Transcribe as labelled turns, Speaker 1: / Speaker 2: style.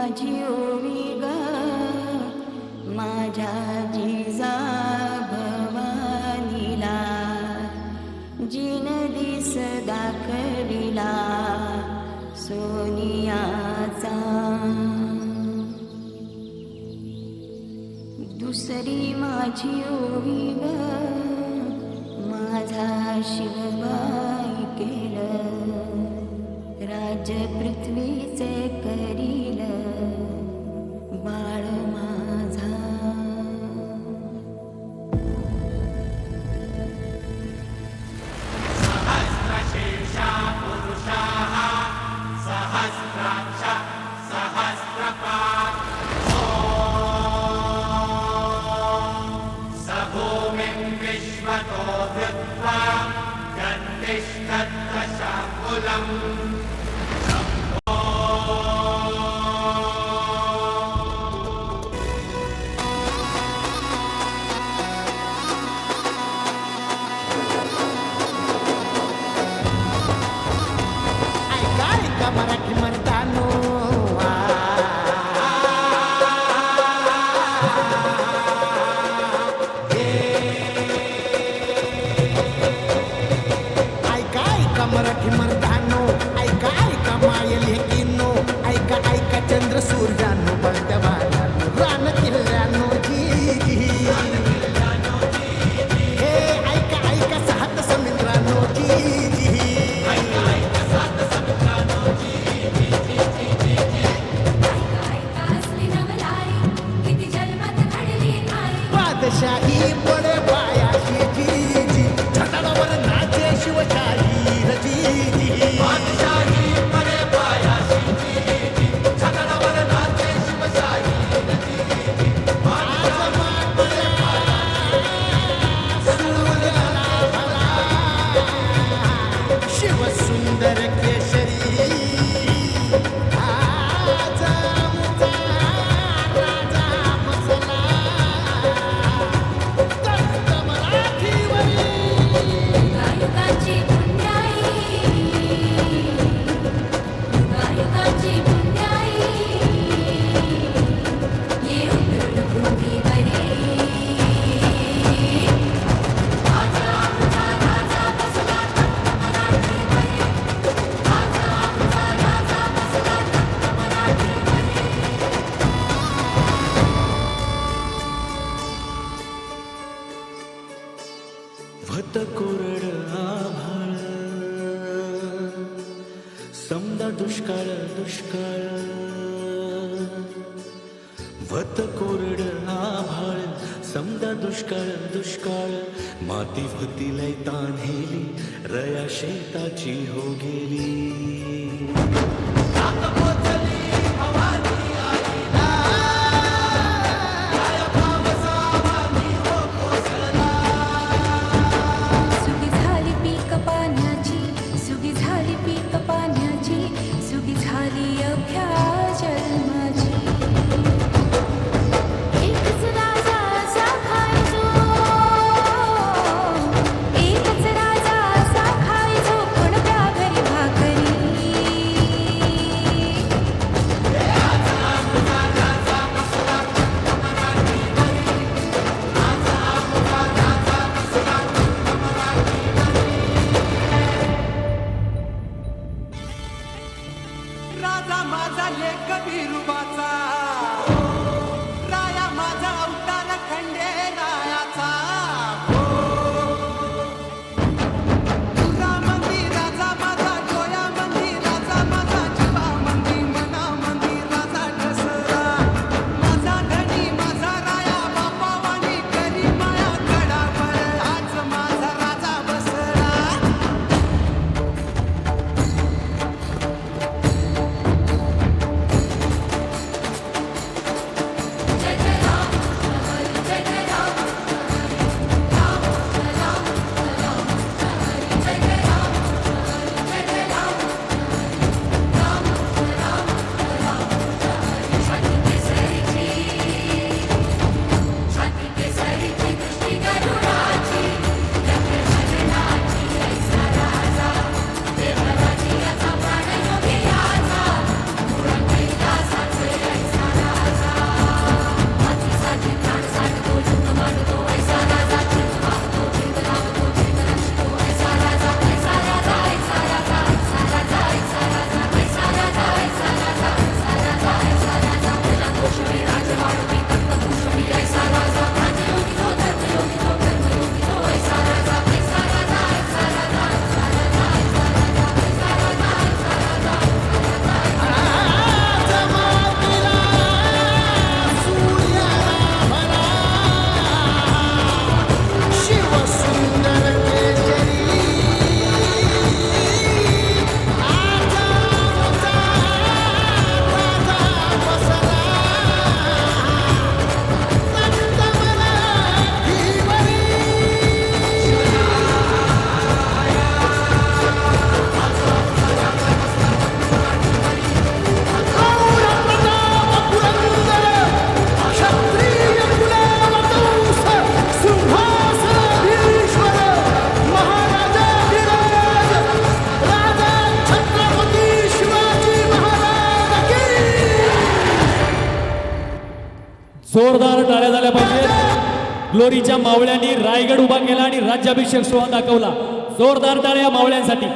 Speaker 1: माझी ओवी ग माझ्या जिजा भवानीला. जिन दिस दाखविला सोनियाचा. दुसरी माझी ओवी ग माझा शिव पृथ्वी सी करील बाळ
Speaker 2: Marakiman deixa ir.
Speaker 3: भत कोरड आभाळ. समदा दुष्काळ दुष्काळ. भत कोरड आभाळ. समदा दुष्काळ दुष्काळ. माती व्हतीला तान्हेली रया शेताची हो गेली.
Speaker 4: these happy people.
Speaker 5: जोरदार टाळ्या झाल्या पाहिजेत. ग्लोरीच्या मावळ्यांनी रायगड उभा केला आणि राज्याभिषेक सोहळा दाखवला. जोरदार टाळ्या मावळ्यांसाठी.